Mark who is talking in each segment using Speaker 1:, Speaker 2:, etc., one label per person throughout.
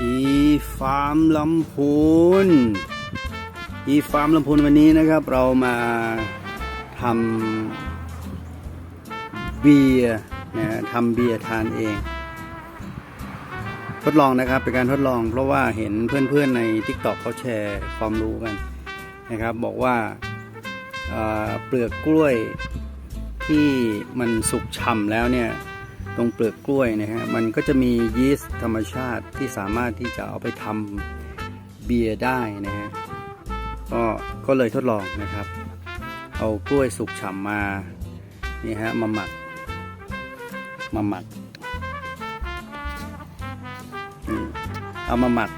Speaker 1: อีฟาร์มลำพูนอีฟาร์มลำพูนวันนี้นะครับเรามาทำเบียร์นะทำเบียร์ทานเอง ทดลองนะครับเป็นการทดลองเพราะว่าเห็นเพื่อนๆใน TikTok เขาแชร์ความรู้กันนะครับ บอกว่าเอ่อเปลือกกล้วยที่มันสุกฉ่ำแล้วเนี่ย ตรงเปลือกกล้วยนะฮะมันก็จะมียีสต์ธรรมชาติที่สามารถที่จะเอาไปทำเบียร์ได้นะฮะก็ก็เลยทดลองนะครับ เอากล้วยสุกฉ่ำมานี่ฮะมาหมักมาหมักเอามาหมัก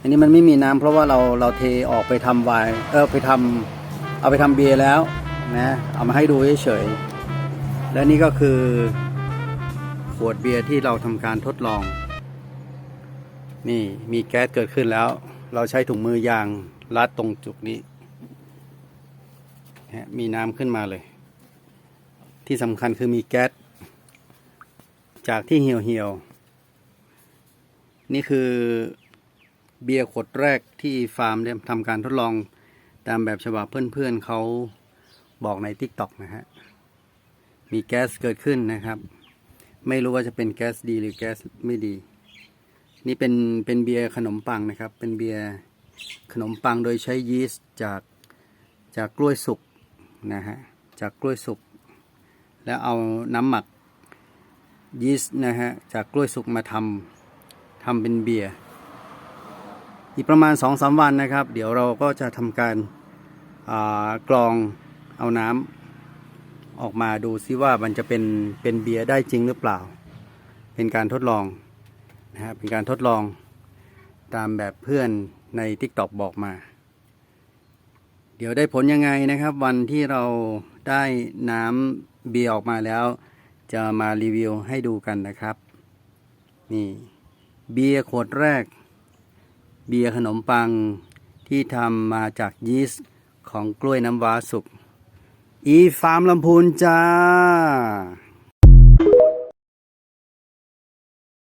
Speaker 1: อันนี้มันไม่มีน้ำเพราะว่าเราเราเทออกไปทำไวน์เออไปทำเอาไปทำเบียร์แล้วนะเอามาให้ดูเฉยๆและนี่ก็คือ ขวดเบียร์ที่เราทำการทดลอง นี่มีแก๊สเกิดขึ้นแล้ว เราใช้ถุงมือยางรัดตรงจุดนี้ มีน้ำขึ้นมาเลย ที่สำคัญคือมีแก๊สจากที่เหี่ยวเหี่ยวๆนี่คือเบียร์ขวดแรกที่ฟาร์มได้ทำการทดลองตามแบบฉบับเพื่อนๆเขาบอกใน t ิ k t o k นะฮะ มีแก๊สเกิดขึ้นนะครับ ไม่รู้ว่าจะเป็นแก๊สดีหรือแก๊สไม่ดี นี่เป็นเป็นเบียร์ขนมปังนะครับ เป็นเบียร์ขนมปังโดยใช้ยีสต์จากจากกล้วยสุกนะฮะจากกล้วยสุกแล้วเอาน้ำหมักยีสต์นะฮะจากกล้วยสุกมาทำทำเป็นเบียร์อีกประมาณ2อสวันนะครับ เดี๋ยวเราก็จะทำการากรองเอาน้ำ ออกมาดูซิว่ามันจะเป็นเป็นเบียร์ได้จริงหรือเปล่า เป็นการทดลองนะฮะเป็นการทดลองตามแบบเพื่อนใน t ิ k t o k บอกมา เดี๋ยวได้ผลยังไงนะครับ วันที่เราได้น้ำเบียร์ออกมาแล้ว จะมารีวิวให้ดูกันนะครับ นี่เบียร์ขวดแรก เบียร์ขนมปังที่ทำมาจากยีสต์ของกล้วยน้ำว้าสุก อีฟาร์มลำพูนจ้า